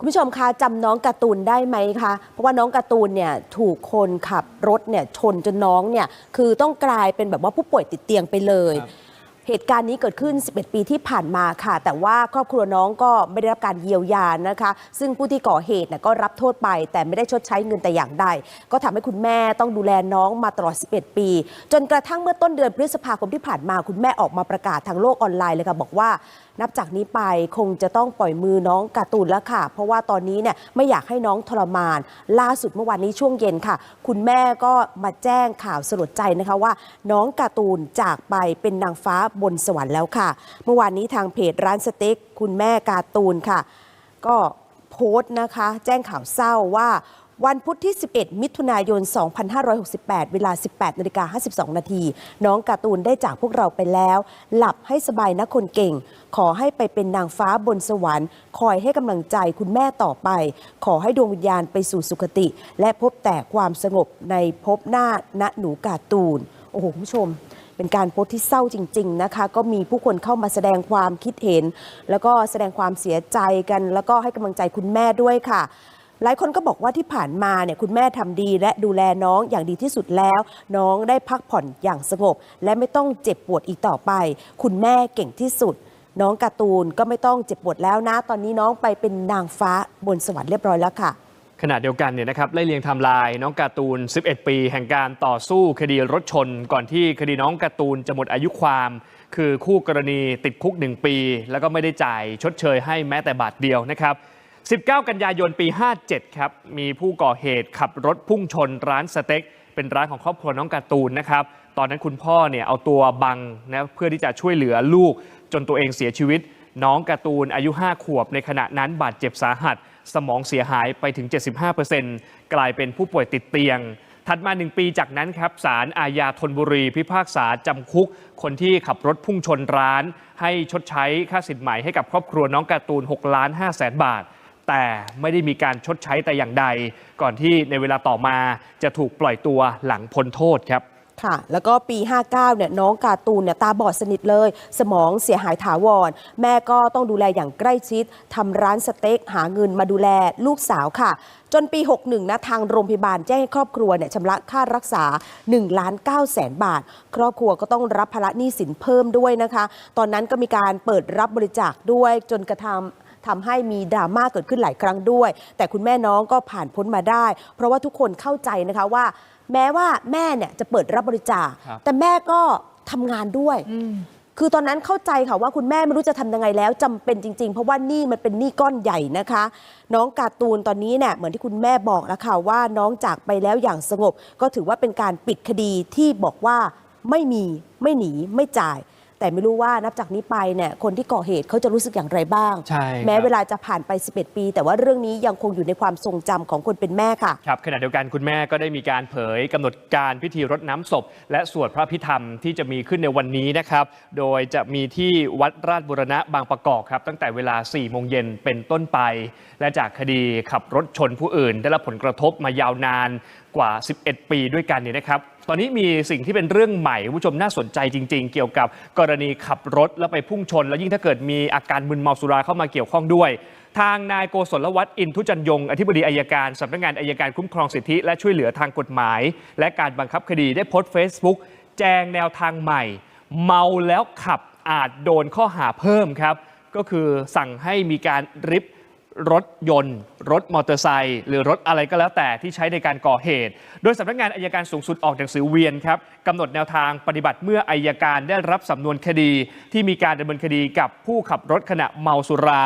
คุณผู้ชมคะจำน้องการ์ตูนได้ไหมคะ เพราะว่าน้องการ์ตูนเนี่ยถูกคนขับรถเนี่ยชนจนน้องเนี่ยคือต้องกลายเป็นแบบว่าผู้ป่วยติดเตียงไปเลย เหตุการณ์นี้เกิดขึ้น 11 ปีที่ผ่านมาค่ะ แต่ว่าครอบครัวน้องก็ไม่ได้รับการเยียวยานะคะ ซึ่งผู้ที่ก่อเหตุน่ะก็รับโทษไป แต่ไม่ได้ชดใช้เงินแต่อย่างใด ก็ทำให้คุณแม่ต้องดูแลน้องมาตลอด 11 ปี จนกระทั่งเมื่อต้นเดือนพฤษภาคมที่ผ่านมา คุณแม่ออกมาประกาศทางโลกออนไลน์เลยค่ะบอกว่า นับจากนี้ไปคงจะต้องปล่อยมือน้องการ์ตูนแล้วค่ะ เพราะว่าตอนนี้เนี่ยไม่อยากให้น้องทรมาน ล่าสุดเมื่อวานนี้ช่วงเย็นค่ะ คุณแม่ก็มาแจ้งข่าวสลดใจนะคะว่า น้องการ์ตูนจากไปเป็นนางฟ้าบนสวรรค์แล้วค่ะ เมื่อวานนี้ทางเพจร้านสเต็กคุณแม่การ์ตูนค่ะ ก็โพสต์นะคะ แจ้งข่าวเศร้าว่า วันพุธที่ 11 มิถุนายน 2568 เวลา 18นาฬิกา52 นาที น้องการ์ตูนได้จากพวกเราไปแล้ว หลับให้สบายนะคนเก่ง ขอให้ไปเป็นนางฟ้าบนสวรรค์ คอยให้กำลังใจคุณแม่ต่อไป ขอให้ดวงวิญญาณไปสู่สุคติ และพบแต่ความสงบในภพหน้าณหนูการ์ตูน โอ้โหคุณผู้ชมเป็นการโพสต์ที่เศร้าจริง ๆ นะคะ ก็มีผู้คนเข้ามาแสดงความคิดเห็น แล้วก็แสดงความเสียใจกัน แล้วก็ให้กำลังใจคุณแม่ด้วยค่ะ หลายคนก็บอกว่าที่ผ่านมาเนี่ยคุณแม่ทำดี และดูแลน้องอย่างดีที่สุดแล้ว น้องได้พักผ่อนอย่างสงบ และไม่ต้องเจ็บปวดอีกต่อไป คุณแม่เก่งที่สุด น้องการ์ตูนก็ไม่ต้องเจ็บปวดแล้วนะ ตอนนี้น้องไปเป็นนางฟ้าบนสวรรค์เรียบร้อยแล้วค่ะขณะเดียวกันเนี่ยนะครับไล่เลียงทม์ไลน์น้องการ์ตูน 11 ปี แห่งการต่อสู้คดีรถชน ก่อนที่คดีน้องการ์ตูนจะหมดอายุความ คือคู่กรณีติดคุก 1 ปี แล้วก็ไม่ได้จ่ายชดเชยให้แม้แต่บาทเดียวนะครับ 19 กันยายนปี 57 ครับ มีผู้ก่อเหตุขับรถพุ่งชนร้านสเต็ก เป็นร้านของครอบครัวน้องการ์ตูนนะครับ ตอนนั้นคุณพ่อเนี่ยเอาตัวบังนะเพื่อที่จะช่วยเหลือลูก จนตัวเองเสียชีวิต น้องการ์ตูนอายุ 5 ขวบ ในขณะนั้นบาดเจ็บสาหัส สมองเสียหายไปถึง 75%กลายเป็นผู้ป่วยติดเตียง ถัดมา 1 ปีจากนั้นครับศาลอาญาธนบุรี พิพากษาจำคุก คนที่ขับรถพุ่งชนร้าน ให้ชดใช้ค่าสินไหมให้กับครอบครัวน้องการ์ตูน6ล้าน5แสนบาท แต่ไม่ได้มีการชดใช้แต่อย่างใด ก่อนที่ในเวลาต่อมาจะถูกปล่อยตัวหลังพ้นโทษครับค่ะ แล้วก็ปี 59 เนี่ยน้องการ์ตูนเนี่ยตาบอดสนิทเลย สมองเสียหายถาวร แม่ก็ต้องดูแลอย่างใกล้ชิดทำร้านสเต็กหาเงินมาดูแลลูกสาวค่ะ จนปี 61 นะทางโรงพยาบาลแจ้งให้ครอบครัวเนี่ยชำระค่ารักษา1ล้าน9แสนบาท ครอบครัวก็ต้องรับภาระหนี้สินเพิ่มด้วยนะคะ ตอนนั้นก็มีการเปิดรับบริจาคด้วยจนกระทำ ทำให้มีดราม่าเกิดขึ้นหลายครั้งด้วย แต่คุณแม่น้องก็ผ่านพ้นมาได้ เพราะว่าทุกคนเข้าใจนะคะว่า แม้ว่าแม่เนี่ยจะเปิดรับบริจาค ครับแต่แม่ก็ทำงานด้วย คือตอนนั้นเข้าใจค่ะว่าคุณแม่ไม่รู้จะทำยังไงแล้วจำเป็นจริง ๆ เพราะว่านี่มันเป็นหนี้ก้อนใหญ่นะคะ น้องการ์ตูนตอนนี้เนี่ยเหมือนที่คุณแม่บอกแล้วค่ะว่าน้องจากไปแล้วอย่างสงบ ก็ถือว่าเป็นการปิดคดีที่บอกว่าไม่มีไม่หนีไม่จ่าย แต่ไม่รู้ว่านับจากนี้ไปเนี่ยคนที่ก่อเหตุเขาจะรู้สึกอย่างไรบ้าง ใช่ครับ แม้เวลาจะผ่านไป 11 ปี แต่ว่าเรื่องนี้ยังคงอยู่ในความทรงจำของคนเป็นแม่ค่ะ ครับขณะเดียวกันคุณแม่ก็ได้มีการเผยกำหนดการพิธีรดน้ำศพ และสวดพระพิธรรมที่จะมีขึ้นในวันนี้นะครับ โดยจะมีที่วัดราชบุรณะบางประกอบครับ ตั้งแต่เวลา 4 โมงเย็นเป็นต้นไป และจากคดีขับรถชนผู้อื่น ได้รับผลกระทบมายาวนานกว่า 11 ปีด้วยกันเนี่ยนะครับตอนนี้มีสิ่งที่เป็นเรื่องใหม่ผู้ชมน่าสนใจจริง ๆ เกี่ยวกับกรณีขับรถแล้วไปพุ่งชน แล้วยิ่งถ้าเกิดมีอาการมึนเมาสุราเข้ามาเกี่ยวข้องด้วย ทางนายโกศลวัฒน์อินทุจันยง อธิบดีอายการสำนักงานอายการคุ้มครองสิทธิและช่วยเหลือทางกฎหมาย และการบังคับคดีได้โพสต์ Facebook แจงแนวทางใหม่ เมาแล้วขับอาจโดนข้อหาเพิ่มครับก็คือสั่งให้มีการริบ รถยนต์ รถมอเตอร์ไซค์หรือรถอะไรก็แล้วแต่ที่ใช้ในการก่อเหตุ โดยสำนักงานอายการสูงสุดออกหนังสือเวียนครับกำหนดแนวทางปฏิบัติเมื่ออายการได้รับสำนวนคดี ที่มีการดำเนินคดีกับผู้ขับรถขณะเมาสุรา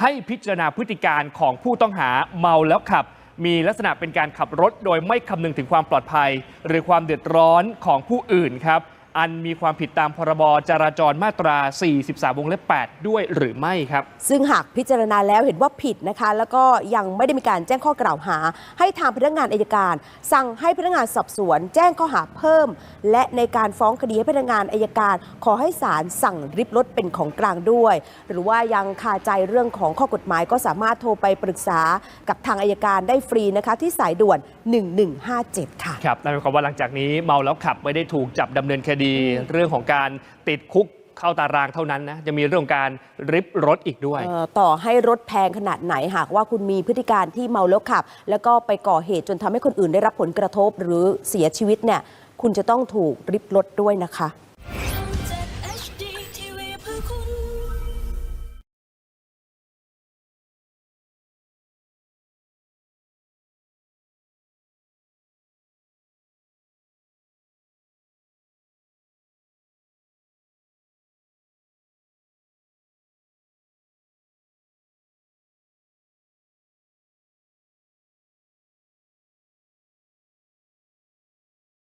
ให้พิจารณาพฤติการของผู้ต้องหาเมาแล้วขับ มีลักษณะเป็นการขับรถโดยไม่คำนึงถึงความปลอดภัย หรือความเดือดร้อนของผู้อื่นครับ อันมีความผิดตามพรบจราจรมาตรา 43 วงเล็บ 8 ด้วยหรือไม่ครับ ซึ่งหากพิจารณาแล้วเห็นว่าผิดนะคะ แล้วก็ยังไม่ได้มีการแจ้งข้อกล่าวหา ให้ทางพนักงานอายการ สั่งให้พนักงานสอบสวน แจ้งข้อหาเพิ่ม และในการฟ้องคดีให้พนักงานอายการ ขอให้ศาลสั่งริบรถเป็นของกลางด้วย หรือว่ายังคาใจเรื่องของข้อกฎหมายก็สามารถโทรไปปรึกษากับทางอายการได้ฟรีนะคะ ที่สายด่วน 1157 ค่ะครับนั่นหมายความว่าหลังจากนี้เมาแล้วขับไม่ได้ถูกจับดำเนินคดีเรื่องของการติดคุกเข้าตารางเท่านั้นนะจะมีเรื่องของการริบรถอีกด้วย เอ่อต่อให้รถแพงขนาดไหนหากว่าคุณมีพฤติการที่เมาแล้วขับ แล้วก็ไปก่อเหตุจนทำให้คนอื่นได้รับผลกระทบหรือเสียชีวิตเนี่ย คุณจะต้องถูกริบรถด้วยนะคะ